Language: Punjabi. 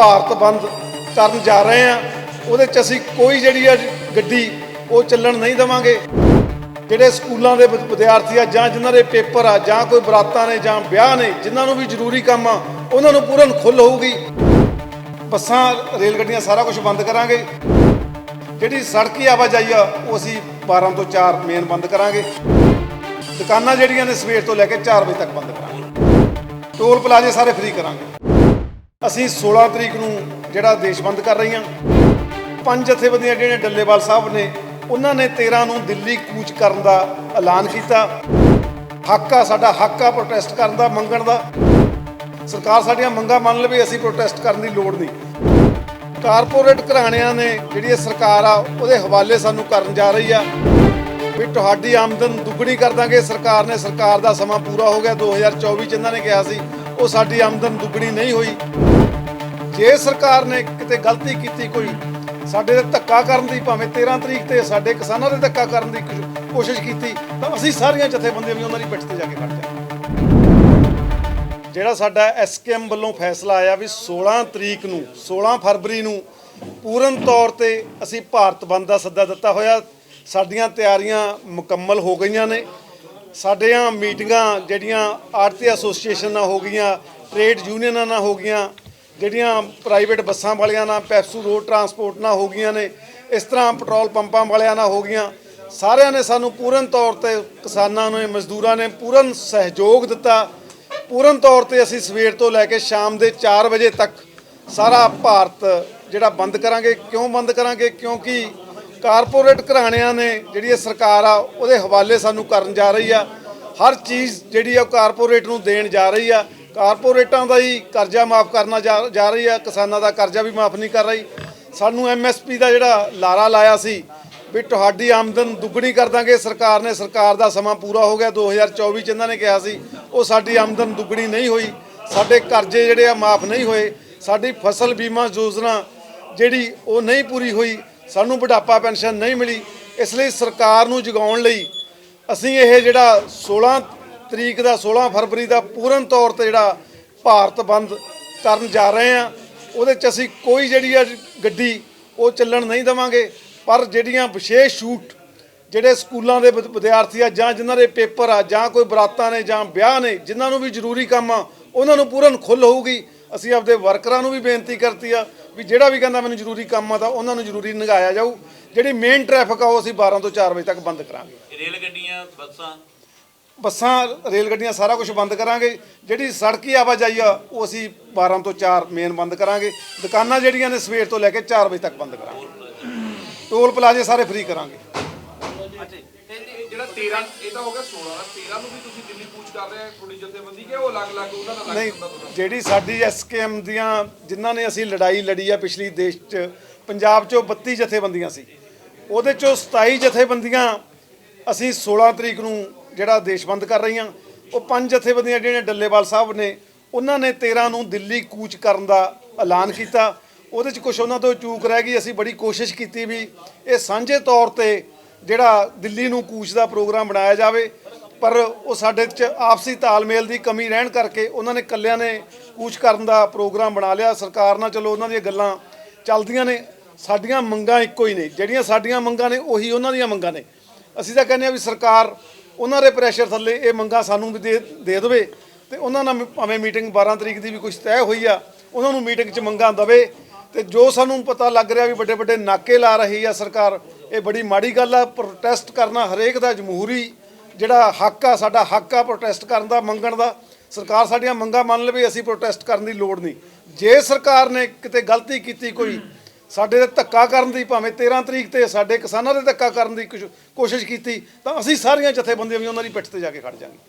ਭਾਰਤ ਬੰਦ ਕਰਨ ਜਾ ਰਹੇ ਆ ਉਹਦੇ ਚ ਅਸੀਂ ਕੋਈ ਜਿਹੜੀ ਆ ਗੱਡੀ ਉਹ ਚੱਲਣ ਨਹੀਂ ਦੇਵਾਂਗੇ। ਜਿਹੜੇ ਸਕੂਲਾਂ ਦੇ ਵਿਦ- ਵਿਦਿਆਰਥੀ ਆ ਜਾਂ ਜਿਨ੍ਹਾਂ ਦੇ ਪੇਪਰ ਆ ਜਾਂ ਕੋਈ ਬਰਾਤਾਂ ਨੇ ਜਾਂ ਵਿਆਹ ਨੇ, ਜਿਨ੍ਹਾਂ ਨੂੰ ਵੀ ਜ਼ਰੂਰੀ ਕੰਮ ਆ, ਉਹਨਾਂ ਨੂੰ ਪੂਰਨ ਖੁੱਲ੍ਹ ਹੋਊਗੀ। ਬੱਸਾਂ ਰੇਲ ਗੱਡੀਆਂ ਸਾਰਾ ਕੁਝ ਬੰਦ ਕਰਾਂਗੇ। ਜਿਹੜੀ ਸੜਕੀ ਆਵਾਜਾਈ ਆ, ਉਹ ਅਸੀਂ 12 ਤੋਂ 4 ਮੇਨ ਬੰਦ ਕਰਾਂਗੇ। ਦੁਕਾਨਾਂ ਜਿਹੜੀਆਂ ਨੇ ਸਵੇਰ ਤੋਂ ਲੈ ਕੇ 4 ਵਜੇ ਤੱਕ ਬੰਦ ਕਰਾਂਗੇ। ਟੋਲ ਪਲਾਜ਼ੇ ਸਾਰੇ ਫ੍ਰੀ ਕਰਾਂਗੇ। ਅਸੀਂ 16 ਤਰੀਕ ਨੂੰ ਜਿਹੜਾ ਦੇਸ਼ ਬੰਦ ਕਰ ਰਹੀਆਂ। ਪੰਜ ਜਥੇਬੰਦੀਆਂ ਜਿਹੜੀਆਂ ਡੱਲੇਵਾਲ ਸਾਹਿਬ ਨੇ, ਉਹਨਾਂ ਨੇ 13 ਨੂੰ ਦਿੱਲੀ ਕੂਚ ਕਰਨ ਦਾ ਐਲਾਨ ਕੀਤਾ। ਹੱਕ ਆ, ਸਾਡਾ ਹੱਕ ਆ ਪ੍ਰੋਟੈਸਟ ਕਰਨ ਦਾ, ਮੰਗਣ ਦਾ। ਸਰਕਾਰ ਸਾਡੀਆਂ ਮੰਗਾਂ ਮੰਨ ਲਵੇ, ਅਸੀਂ ਪ੍ਰੋਟੈਸਟ ਕਰਨ ਦੀ ਲੋੜ ਨਹੀਂ। ਕਾਰਪੋਰੇਟ ਘਰਾਣਿਆਂ ਨੇ ਜਿਹੜੀ ਇਹ ਸਰਕਾਰ ਆ, ਉਹਦੇ ਹਵਾਲੇ ਸਾਨੂੰ ਕਰਨ ਜਾ ਰਹੀ ਆ। ਵੀ ਤੁਹਾਡੀ ਆਮਦਨ ਦੁੱਗਣੀ ਕਰ ਦਾਂਗੇ। ਸਰਕਾਰ ਨੇ, ਸਰਕਾਰ ਦਾ ਸਮਾਂ ਪੂਰਾ ਹੋ ਗਿਆ। 2024 ਚ ਇਹਨਾਂ ਨੇ ਕਿਹਾ ਸੀ ਉਹ ਸਾਡੀ ਆਮਦਨ ਦੁੱਗਣੀ ਨਹੀਂ ਹੋਈ। ਜੇ ਸਰਕਾਰ ਨੇ ਕਿਤੇ ਗਲਤੀ ਕੀਤੀ ਕੋਈ, ਸਾਡੇ ਤੇ ਧੱਕਾ ਕਰਨ ਦੀ ਭਾਵੇਂ 13 ਤਰੀਕ ਤੇ ਸਾਡੇ ਕਿਸਾਨਾਂ ਦੇ ਧੱਕਾ ਕਰਨ ਦੀ ਕੋਸ਼ਿਸ਼ ਕੀਤੀ, ਤਾਂ ਅਸੀਂ ਸਾਰੀਆਂ ਜਥੇਬੰਦੀਆਂ ਵੀ ਉਹਨਾਂ ਦੀ ਪਿੱਠ ਤੇ ਜਾ ਕੇ ਖੜ ਜਿਹੜਾ ਸਾਡਾ ਐਸਕੇਐਮ ਵੱਲੋਂ ਫੈਸਲਾ ਆਇਆ ਵੀ 16 ਤਰੀਕ ਨੂੰ 16 ਫਰਵਰੀ ਨੂੰ ਪੂਰਨ ਤੌਰ ਤੇ ਅਸੀਂ ਭਾਰਤ ਬੰਦ ਦਾ ਸੱਦਾ ਦਿੱਤਾ ਹੋਇਆ, ਸਾਡੀਆਂ ਤਿਆਰੀਆਂ ਮੁਕੰਮਲ ਹੋ ਗਈਆਂ ਨੇ। ਸਾਡੀਆਂ ਮੀਟਿੰਗਾਂ ਜਿਹੜੀਆਂ ਆੜਤੀ ਐਸੋਸੀਏਸ਼ਨ ਨਾਲ ਹੋ ਗਈਆਂ, ਟ੍ਰੇਡ ਯੂਨੀਅਨਾਂ ਨਾਲ ਹੋ ਗਈਆਂ, ਜਿਹੜੀਆਂ ਪ੍ਰਾਈਵੇਟ ਬੱਸਾਂ ਵਾਲਿਆਂ ਨਾਲ, ਪੈਪਸੂ ਰੋਡ ਟਰਾਂਸਪੋਰਟ ਨਾਲ ਹੋ ਗਈਆਂ ਨੇ, ਇਸ ਤਰ੍ਹਾਂ ਪੈਟਰੋਲ ਪੰਪਾਂ ਵਾਲਿਆਂ ਨਾਲ ਹੋ ਗਈਆਂ। ਸਾਰਿਆਂ ਨੇ ਸਾਨੂੰ ਪੂਰਨ ਤੌਰ ਤੇ ਕਿਸਾਨਾਂ ਨੇ, ਮਜ਼ਦੂਰਾਂ ਨੇ ਪੂਰਨ ਸਹਿਯੋਗ ਦਿੱਤਾ। ਪੂਰਨ ਤੌਰ ਤੇ ਅਸੀਂ ਸਵੇਰ ਤੋਂ ਲੈ ਕੇ ਸ਼ਾਮ ਦੇ 4 ਵਜੇ ਤੱਕ ਸਾਰਾ ਭਾਰਤ ਜਿਹੜਾ ਬੰਦ ਕਰਾਂਗੇ, ਕਿਉਂ ਬੰਦ ਕਰਾਂਗੇ, ਕਿਉਂਕਿ ਕਾਰਪੋਰੇਟ ਘਰਾਣਿਆਂ ਨੇ ਜਿਹੜੀ ਇਹ ਸਰਕਾਰ ਆ, ਉਹਦੇ ਹਵਾਲੇ ਸਾਨੂੰ ਕਰਨ ਜਾ ਰਹੀ ਆ। ਹਰ ਚੀਜ਼ ਜਿਹੜੀ ਆ ਉਹ ਕਾਰਪੋਰੇਟ ਨੂੰ ਦੇਣ ਜਾ ਰਹੀ ਆ। ਕਾਰਪੋਰੇਟਾਂ ਦਾ ਹੀ ਕਰਜ਼ਾ ਮਾਫ ਕਰਨਾ ਜਾ ਜਾ ਰਹੀ ਆ, ਕਿਸਾਨਾਂ ਦਾ ਕਰਜ਼ਾ ਵੀ ਮਾਫ ਨਹੀਂ ਕਰ ਰਹੀ। ਸਾਨੂੰ ਐਮਐਸਪੀ ਦਾ ਜਿਹੜਾ ਲਾਰਾ ਲਾਇਆ ਸੀ ਵੀ ਤੁਹਾਡੀ ਆਮਦਨ ਦੁੱਗਣੀ ਕਰ ਦਾਂਗੇ, ਸਰਕਾਰ ਨੇ, ਸਰਕਾਰ ਦਾ ਸਮਾਂ ਪੂਰਾ ਹੋ ਗਿਆ 2024 ਚ ਇਹਨਾਂ ਨੇ ਕਿਹਾ ਸੀ, ਉਹ ਸਾਡੀ ਆਮਦਨ ਦੁੱਗਣੀ ਨਹੀਂ ਹੋਈ। ਸਾਡੇ ਕਰਜ਼ੇ ਜਿਹੜੇ ਆ ਮਾਫ ਨਹੀਂ ਹੋਏ। ਸਾਡੀ ਫਸਲ ਬੀਮਾ ਯੋਜਨਾ ਜਿਹੜੀ ਉਹ ਨਹੀਂ ਪੂਰੀ ਹੋਈ। ਸਾਨੂੰ ਬੁਢਾਪਾ ਪੈਨਸ਼ਨ ਨਹੀਂ ਮਿਲੀ। ਇਸ ਲਈ ਸਰਕਾਰ ਨੂੰ ਜਗਾਉਣ ਲਈ ਅਸੀਂ ਇਹ ਜਿਹੜਾ 16 ਤਰੀਕ ਦਾ 16 ਫਰਵਰੀ ਦਾ ਪੂਰਨ ਤੌਰ ਤੇ ਜਿਹੜਾ ਭਾਰਤ ਬੰਦ ਕਰਨ ਜਾ ਰਹੇ ਆ ਉਹਦੇ ਚ ਅਸੀਂ ਕੋਈ ਜਿਹੜੀ ਆ ਗੱਡੀ ਉਹ ਚੱਲਣ ਨਹੀਂ ਦੇਵਾਂਗੇ। ਪਰ ਜਿਹੜੀਆਂ ਵਿਸ਼ੇਸ਼ ਛੂਟ ਜਿਹੜੇ ਸਕੂਲਾਂ ਦੇ ਵਿਦ- ਵਿਦਿਆਰਥੀ ਆ, ਜਾਂ ਜਿਨ੍ਹਾਂ ਦੇ ਪੇਪਰ ਆ, ਜਾਂ ਕੋਈ ਬਰਾਤਾਂ ਨੇ ਜਾਂ ਵਿਆਹ ਨੇ, ਜਿਨ੍ਹਾਂ ਨੂੰ ਵੀ ਜ਼ਰੂਰੀ ਕੰਮ ਆ, ਉਹਨਾਂ ਨੂੰ ਪੂਰਨ ਖੁੱਲ੍ਹ ਹੋਊਗੀ। ਅਸੀਂ ਆਪਦੇ ਵਰਕਰਾਂ ਨੂੰ ਵੀ ਬੇਨਤੀ ਕਰਤੀ ਆ ਵੀ ਜਿਹੜਾ ਵੀ ਕਹਿੰਦਾ ਮੈਨੂੰ ਜ਼ਰੂਰੀ ਕੰਮ ਆ ਤਾਂ ਉਹਨਾਂ ਨੂੰ ਜ਼ਰੂਰੀ ਨਗਾਇਆ ਜਾਊ। ਜਿਹੜੀ ਮੇਨ ਟ੍ਰੈਫਿਕ ਆ ਉਹ ਅਸੀਂ 12 ਤੋਂ 4 ਵਜੇ ਤੱਕ ਬੰਦ ਕਰਾਂਗੇ। ਰੇਲ ਗੱਡੀਆਂ ਬੱਸਾਂ? ਬੱਸਾਂ ਰੇਲ ਗੱਡੀਆਂ ਸਾਰਾ ਕੁਝ ਬੰਦ ਕਰਾਂਗੇ। ਜਿਹੜੀ ਸੜਕੀ ਆਵਾਜਾਈ ਆ ਉਹ ਅਸੀਂ 12 ਤੋਂ 4 ਮੇਨ ਬੰਦ ਕਰਾਂਗੇ। ਦੁਕਾਨਾਂ ਜਿਹੜੀਆਂ ਨੇ ਸਵੇਰ ਤੋਂ ਲੈ ਕੇ 4 ਵਜੇ ਤੱਕ ਬੰਦ ਕਰਾਂਗੇ। ਟੋਲ ਪਲਾਜ਼ੇ ਸਾਰੇ ਫ੍ਰੀ ਕਰਾਂਗੇ। ਅੱਛਾ ਜਿਹੜਾ 13 ਇਹ ਤਾਂ ਹੋ ਗਿਆ 16 ਦਾ 13 ਨੂੰ ਵੀ ਤੁਸੀਂ ਦਿੱਲੀ ਕੂਚ ਕਰ ਰਹੇ ਹੋ ਥੋੜੀ ਜਥੇਬੰਦੀ ਕਿ ਉਹ ਅਲੱਗ-ਅਲੱਗ ਉਹਨਾਂ ਦਾ ਨਹੀਂ ਹੁੰਦਾ ਜਿਹੜੀ ਸਾਡੀ ਐਸਕੇਐਮ ਦੀਆਂ ਜਿਨ੍ਹਾਂ ਨੇ ਅਸੀਂ ਲੜਾਈ ਲੜੀ ਆ ਪਿਛਲੀ ਦੇਸ਼ 'ਚ ਪੰਜਾਬ 'ਚੋਂ 32 ਜਥੇਬੰਦੀਆਂ ਸੀ। ਉਹਦੇ 'ਚੋਂ 27 ਜਥੇਬੰਦੀਆਂ ਅਸੀਂ 16 ਤਰੀਕ ਨੂੰ ਜਿਹੜਾ ਦੇਸ਼ ਬੰਦ ਕਰ ਰਹੀਆਂ ਉਹ ਪੰਜ ਜਥੇਬੰਦੀਆਂ ਜਿਹੜੀਆਂ ਡੱਲੇਵਾਲ ਸਾਹਿਬ ਨੇ ਉਹਨਾਂ ਨੇ 13 ਨੂੰ ਦਿੱਲੀ ਕੂਚ ਕਰਨ ਦਾ ਐਲਾਨ ਕੀਤਾ। ਉਹਦੇ 'ਚ ਕੁਝ ਉਹਨਾਂ ਤੋਂ ਚੂਕ ਰਹਿ ਗਈ ਅਸੀਂ ਬੜੀ ਕੋਸ਼ਿਸ਼ ਕੀਤੀ ਵੀ ਇਹ ਸਾਂਝੇ ਤੌਰ ਤੇ ਜਿਹੜਾ ਦਿੱਲੀ ਨੂੰ ਕੂਚ ਦਾ ਪ੍ਰੋਗਰਾਮ ਬਣਾਇਆ ਜਾਵੇ, ਪਰ ਉਹ ਸਾਡੇ ਚ ਆਪਸੀ ਤਾਲਮੇਲ ਦੀ ਕਮੀ ਰਹਿਣ ਕਰਕੇ ਉਹਨਾਂ ਨੇ ਕੱਲਿਆਂ ਨੇ ਕੂਚ ਕਰਨ ਦਾ ਪ੍ਰੋਗਰਾਮ ਬਣਾ ਲਿਆ। ਸਰਕਾਰ ਨਾਲ ਚਲੋ ਉਹਨਾਂ ਦੀਆਂ ਗੱਲਾਂ ਚੱਲਦੀਆਂ ਨੇ, ਸਾਡੀਆਂ ਮੰਗਾਂ ਇੱਕੋ ਹੀ ਨੇ। ਜਿਹੜੀਆਂ ਸਾਡੀਆਂ ਮੰਗਾਂ ਨੇ, ਉਹੀ ਉਹਨਾਂ ਦੀਆਂ ਮੰਗਾਂ ਨੇ। ਅਸੀਂ ਤਾਂ ਕਹਿੰਦੇ ਆ ਵੀ ਸਰਕਾਰ ਉਹਨਾਂ ਦੇ ਪ੍ਰੈਸ਼ਰ ਥੱਲੇ ਇਹ ਮੰਗਾਂ ਸਾਨੂੰ ਵੀ ਦੇ ਦੇ ਦੇਵੇ ਤੇ ਉਹਨਾਂ ਨਾਲ ਭਾਵੇਂ ਮੀਟਿੰਗ 12 ਤਰੀਕ ਦੀ ਵੀ ਕੁਝ ਤੈਅ ਹੋਈ ਆ, ਉਹਨਾਂ ਨੂੰ ਮੀਟਿੰਗ 'ਚ ਮੰਗਾਂ ਦਵੇ। ਤੇ ਜੋ ਸਾਨੂੰ ਪਤਾ ਲੱਗ ਰਿਹਾ ਵੀ ਵੱਡੇ ਵੱਡੇ ਨਾਕੇ ਲਾ ਰਹੀ ਆ ਸਰਕਾਰ, ਇਹ ਬੜੀ ਮਾੜੀ ਗੱਲ ਆ। ਪ੍ਰੋਟੈਸਟ ਕਰਨਾ ਹਰੇਕ ਦਾ ਜਮਹੂਰੀ ਜਿਹੜਾ ਹੱਕ ਆ, ਸਾਡਾ ਹੱਕ ਆ ਪ੍ਰੋਟੈਸਟ ਕਰਨ ਦਾ, ਮੰਗਣ ਦਾ। ਸਰਕਾਰ ਸਾਡੀਆਂ ਮੰਗਾਂ ਮੰਨ ਲਵੇ, ਅਸੀਂ ਪ੍ਰੋਟੈਸਟ ਕਰਨ ਦੀ ਲੋੜ ਨਹੀਂ। ਜੇ ਸਰਕਾਰ ਨੇ ਕਿਤੇ ਗਲਤੀ ਕੀਤੀ ਕੋਈ, ਸਾਡੇ ਤੇ ਧੱਕਾ ਕਰਨ ਦੀ, ਭਾਵੇਂ 13 ਤਰੀਕ ਤੇ ਸਾਡੇ ਕਿਸਾਨਾਂ ਦੇ ਧੱਕਾ ਕਰਨ ਦੀ ਕੁਛ- ਕੋਸ਼ਿਸ਼ ਕੀਤੀ, ਤਾਂ ਅਸੀਂ ਸਾਰੀਆਂ ਜਥੇਬੰਦੀਆਂ ਵੀ ਉਹਨਾਂ ਦੀ ਪਿੱਠ ਤੇ ਜਾ ਕੇ ਖੜ ਜਾਵਾਂਗੇ।